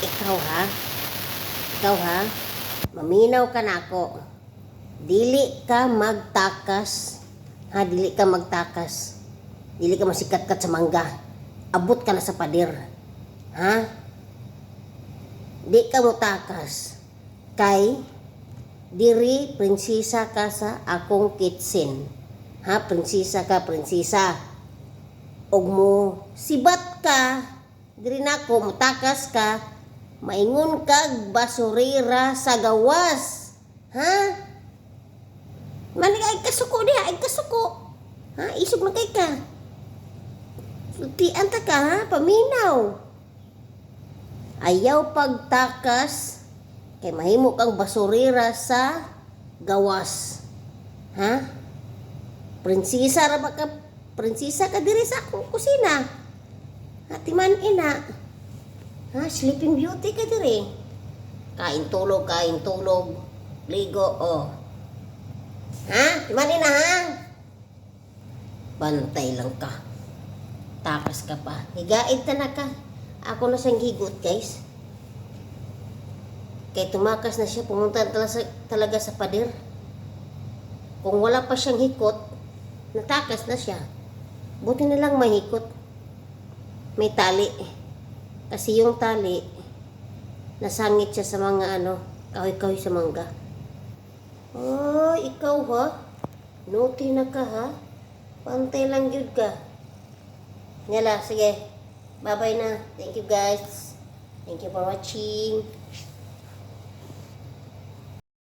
Ikaw ha? Ikaw ha? Maminaw ka na ako. Dili ka magtakas. Ha, dili ka magtakas. Dili ka masikat-kat sa mangga. Abot ka na sa pader. Ha? Di ka mo takas. Kay, diri, prinsesa ka sa akong kitchen. Ha, prinsesa ka, prinsesa. Og mo, sibat ka, diri na ko, mutakas ka, maingon kag basurira sa gawas. Ha? Mani ay kasuko diha, ay kasuko. Ha, isog na kay ka. Sultian ta ka ha, paminaw. Ayaw pagtakas kay mahimo kang basurira sa gawas. Ha? Prinsesa ra ba ka? Prinsesa ka diri sa akong kusina. Hatiman ina. Ha, sleeping beauty ka diri. Kain tulog, kain tulog. Ligo, oh. Ha? Timan ina ha? Bantay lang ka. Takas ka pa. Higaid ta na ka. Ako na siyang higot, guys. Kay tumakas na siya, pumunta talaga talaga sa pader. Kung wala pa siyang hikot, natakas na siya. Buti na lang may hikot. May tali. Kasi yung tali, nasangit siya sa mga ano, kahoy-kahoy sa mangga. Oh, ikaw ha? Naughty na ka ha? Pantay lang yun ka. Yala, sige. Bye-bye na. Thank you guys. Thank you for watching.